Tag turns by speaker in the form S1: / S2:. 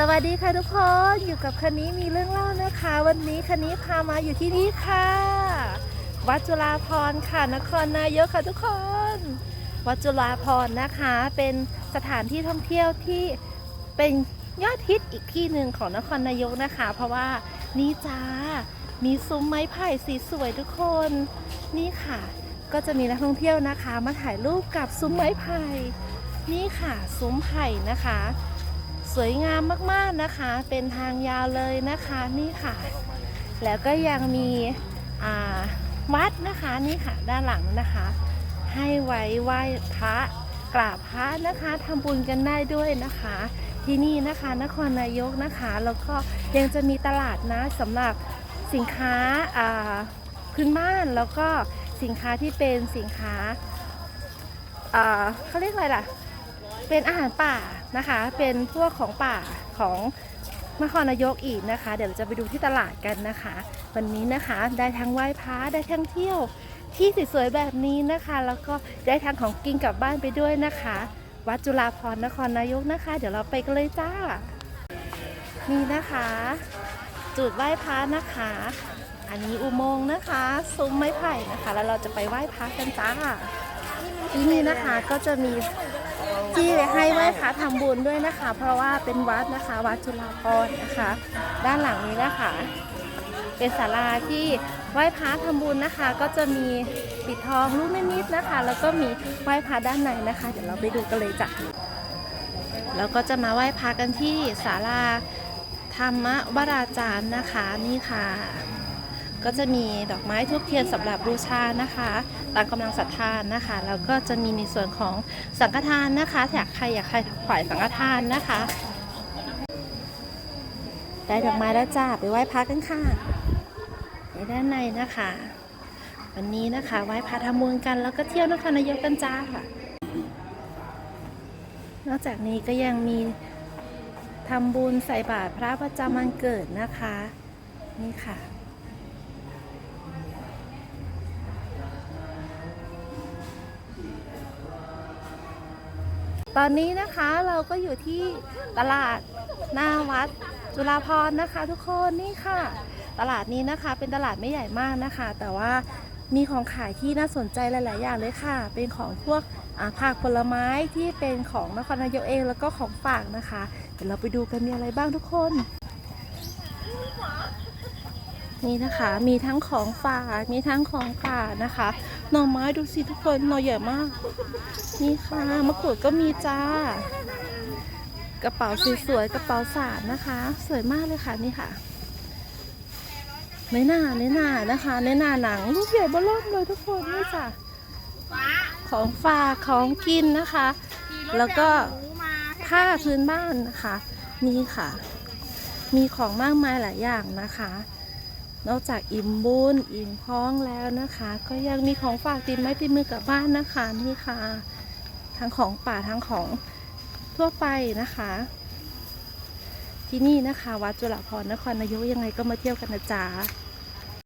S1: สวัสดีค่ะทุกคนอยู่กับคันนี้มีเรื่องเล่านะคะ วันนี้คันนี้พามาอยู่ที่นี่ค่ะ วัดจุฬาภรค่ะนครนายกค่ะทุกคน วัดจุฬาภรนะคะ เป็นสถานที่ท่องเที่ยวที่เป็นยอดฮิตอีกที่หนึ่งของนครนายกนะคะ เพราะว่านี่จ้ามีซุ้มไม้ไผ่สีสวยทุกคน นี่ค่ะ ก็จะมีนักท่องเที่ยวนะคะ มาถ่ายรูปกับซุ้มไม้ไผ่นี่ค่ะ ซุ้มไผ่นะคะ สวยงามมากๆนะคะ เป็นทางยาวเลยนะคะนี่ค่ะ แล้วก็ยังมีวัดนะคะนี่ค่ะด้านหลังนะคะ ให้ไว้ไหว้พระกราบพระนะคะทำบุญกันได้ด้วยนะคะ ที่นี่นะคะนครนายกนะคะ แล้วก็ยังจะมีตลาดนะสำหรับสินค้าพื้นบ้านแล้วก็สินค้าที่เป็นสินค้าเขาเรียกอะไรล่ะ เป็นอาหารป่า นะคะ เป็นพวกของป่าของนครนายกอีกนะคะ เดี๋ยวเราจะไปดูที่ตลาดกันนะคะ วันนี้นะคะได้ทั้งไหว้พระได้ทั้งเที่ยวที่สวยๆแบบนี้นะคะ แล้วก็ได้ทั้งของกินกลับบ้านไปด้วยนะคะ วัดจุฬาภรนครนายกนะคะ เดี๋ยวเราไปกันเลยจ้านี่นะคะ จุดไหว้พระนะคะ อันนี้อุโมงค์นะคะซุ้มไม้ไผ่นะคะ แล้วเราจะไปไหว้พระกันจ้าที่นี่นะคะก็จะมี ที่ให้ไหว้พระทำบุญด้วยนะคะ เพราะว่าเป็นวัดนะคะ วัดจุฬาภรณ์นะคะ ด้านหลังนี้นะคะ เป็นศาลาที่ไหว้พระทำบุญนะคะ ก็จะมีปิดทองลูกนิดๆนะคะ แล้วก็มีไหว้พระด้านในนะคะ เดี๋ยวเราไปดูกันเลยจ้ะแล้วก็จะมาไหว้พระกันที่ศาลาธรรมวราจารย์นะคะนี่ค่ะ ก็จะมีดอกไม้ทุกเทียนสำหรับบูชานะคะ ตามกำลังศรัทธานะคะ แล้วก็จะมีในส่วนของสังฆทานนะคะถ้าใครอยากใครขวายสังฆทานนะคะ ได้ดอกไม้แล้วจ้าไปไหว้พระกันค่ะในด้านในนะคะ วันนี้นะคะไหว้พระทำบุญกันแล้วก็เที่ยวนครนายกกันจ้าค่ะ นอกจากนี้ก็ยังมีทำบุญใส่บาตรพระประจำวันเกิดนะคะ นี่ค่ะ ตอนนี้นะคะเราก็อยู่ที่ตลาดหน้าวัดจุฬาพรนะคะ ทุกคนนี่ค่ะ ตลาดนี้นะคะเป็นตลาดไม่ใหญ่มากนะคะ แต่ว่ามีของขายที่น่าสนใจหลาย ๆ อย่างเลยค่ะ เป็นของพวกผักผลไม้ที่เป็นของนครนายกเองแล้วก็ของฝากนะคะ เดี๋ยวเราไปดูกันมีอะไรบ้างทุกคน นี่นะคะ มีทั้งของฝาก มีทั้งของป่านะคะ หน่อไม้ดูสิทุกคนหน่อใหญ่มาก นี่ค่ะ มะกรูดก็มีจ้า กระเป๋าสวยๆ กระเป๋าสารนะคะ สวยมากเลยค่ะนี่ค่ะเนื้อหนาเนื้อหนานะคะเนื้อหนาหนังลูกใหญ่บล่มเลยทุกคนนี่จ้ะของฝากของกินนะคะ แล้วก็ผ้าพื้นบ้านนะคะ นี่ค่ะ มีของมากมายหลายอย่างนะคะ นอกจากอิ่มบุญอิ่มท้องแล้วนะคะ ก็ยังมีของฝากติดไม้ติดมือกลับบ้านนะคะนี่ค่ะทั้งของป่าทั้งของทั่วไปนะคะ ที่นี่นะคะ วัดจุฬาภรณ์นครนายกยังไงก็มาเที่ยวกันนะจ๊ะ